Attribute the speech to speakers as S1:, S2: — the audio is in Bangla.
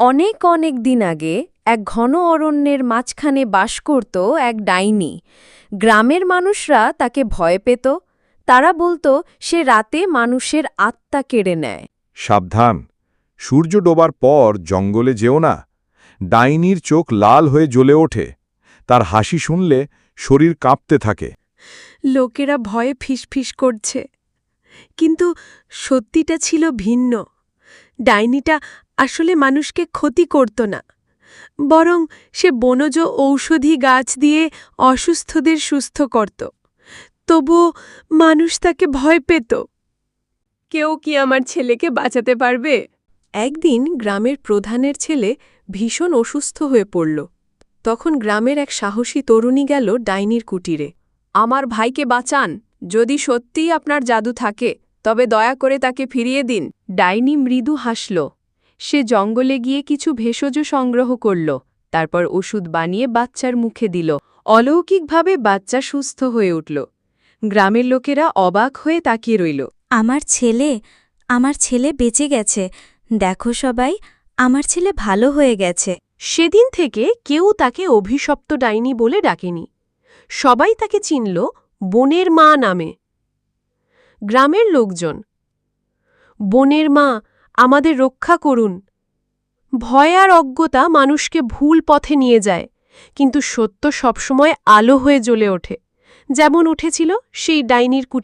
S1: অনেক অনেক দিন আগে এক ঘন অরণ্যের মাঝখানে বাস করত এক ডাইনি। গ্রামের মানুষরা তাকে ভয় পেত। তারা বলতো সে রাতে মানুষের আত্মা কেড়ে নেয়।
S2: সাবধান সূর্য ডোবার পর জঙ্গলে যেও না। ডাইনির চোখ লাল হয়ে জ্বলে ওঠে। তার হাসি শুনলে শরীর কাঁপতে থাকে।
S3: লোকেরা ভয়ে ফিসফিস করছে। কিন্তু সত্যিটা ছিল ভিন্ন। ডাইনিটা আসলে মানুষকে ক্ষতি করত না, বরং সে বনজ ঔষধি গাছ দিয়ে অসুস্থদের সুস্থ করত। তবুও মানুষ তাকে ভয় পেত। কেউ কি আমার ছেলেকে বাঁচাতে পারবে? একদিন গ্রামের প্রধানের ছেলে ভীষণ অসুস্থ হয়ে পড়ল। তখন গ্রামের এক সাহসী তরুণী গেল ডাইনির কুটিরে। আমার ভাইকে বাঁচান, যদি সত্যিই আপনার জাদু থাকে তবে দয়া করে তাকে ফিরিয়ে দিন। ডাইনি মৃদু হাসল। সে জঙ্গলে গিয়ে কিছু ভেষজ সংগ্রহ করল। তারপর ওষুধ বানিয়ে বাচ্চার মুখে দিল। অলৌকিকভাবে বাচ্চা সুস্থ হয়ে উঠল। গ্রামের লোকেরা অবাক হয়ে তাকিয়ে রইল।
S4: আমার ছেলে আমার ছেলে বেঁচে গেছে। দেখো সবাই আমার ছেলে ভালো হয়ে গেছে।
S3: সেদিন থেকে কেউ তাকে অভিশপ্ত ডাইনি বলে ডাকেনি। সবাই তাকে চিনল বনের মা নামে। গ্রামের লোকজন। বনের মা, আমাদের রক্ষা করুন। ভয় আর অজ্ঞতা মানুষকে ভুল পথে নিয়ে যায়, কিন্তু সত্য সবসময় আলো হয়ে জ্বলে ওঠে। যেমন উঠেছিল সেই ডাইনির কুটি